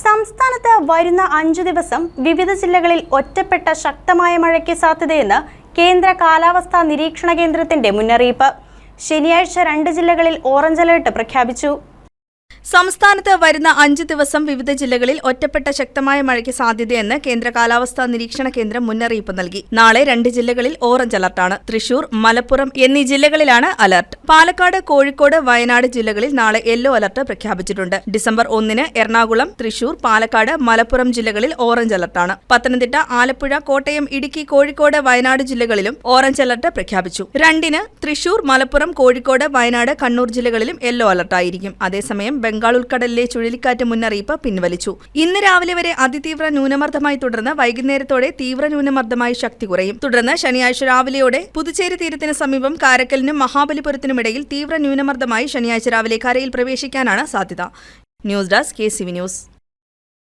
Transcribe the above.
സംസ്ഥാനത്ത് വരുന്ന അഞ്ചു ദിവസം വിവിധ ജില്ലകളിൽ ഒറ്റപ്പെട്ട ശക്തമായ മഴയ്ക്ക് സാധ്യതയെന്ന് കേന്ദ്ര കാലാവസ്ഥാ നിരീക്ഷണ കേന്ദ്രത്തിന്റെ മുന്നറിയിപ്പ്. ശനിയാഴ്ച രണ്ട് ജില്ലകളിൽ ഓറഞ്ച് അലേർട്ട് പ്രഖ്യാപിച്ചു. സംസ്ഥാനത്ത് വരുന്ന അഞ്ച് ദിവസം വിവിധ ജില്ലകളിൽ ഒറ്റപ്പെട്ട ശക്തമായ മഴയ്ക്ക് സാധ്യതയെന്ന് കേന്ദ്ര കാലാവസ്ഥാ നിരീക്ഷണ കേന്ദ്രം മുന്നറിയിപ്പ് നൽകി. നാളെ രണ്ട് ജില്ലകളിൽ ഓറഞ്ച് അലർട്ടാണ് തൃശൂർ മലപ്പുറം എന്നീ ജില്ലകളിലാണ് അലർട്ട്. പാലക്കാട് കോഴിക്കോട് വയനാട് ജില്ലകളിൽ നാളെ യെല്ലോ അലർട്ട് പ്രഖ്യാപിച്ചിട്ടുണ്ട്. ഡിസംബർ ഒന്നിന് എറണാകുളം തൃശൂർ പാലക്കാട് മലപ്പുറം ജില്ലകളിൽ ഓറഞ്ച് അലർട്ടാണ് പത്തനംതിട്ട ആലപ്പുഴ കോട്ടയം ഇടുക്കി കോഴിക്കോട് വയനാട് ജില്ലകളിലും ഓറഞ്ച് അലർട്ട് പ്രഖ്യാപിച്ചു. രണ്ടിന് തൃശൂർ മലപ്പുറം കോഴിക്കോട് വയനാട് കണ്ണൂർ ജില്ലകളിലും യെല്ലോ അലർട്ടായിരിക്കും അതേസമയം ബംഗാൾ ഉൾക്കടലിലെ ചുഴലിക്കാറ്റ് മുന്നറിയിപ്പ് പിൻവലിച്ചു. ഇന്ന് രാവിലെ വരെ അതിതീവ്ര ന്യൂനമർദ്ദമായി തുടർന്ന് വൈകുന്നേരത്തോടെ തീവ്ര ന്യൂനമർദ്ദമായി ശക്തി കുറയും. തുടർന്ന് ശനിയാഴ്ച രാവിലെയോടെ പുതുച്ചേരി തീരത്തിന് സമീപം കാരക്കലിനും മഹാബലിപുരത്തിനുമിടയിൽ തീവ്ര ന്യൂനമർദ്ദമായി ശനിയാഴ്ച രാവിലെ കരയിൽ പ്രവേശിക്കാനാണ് സാധ്യത. News desk K News.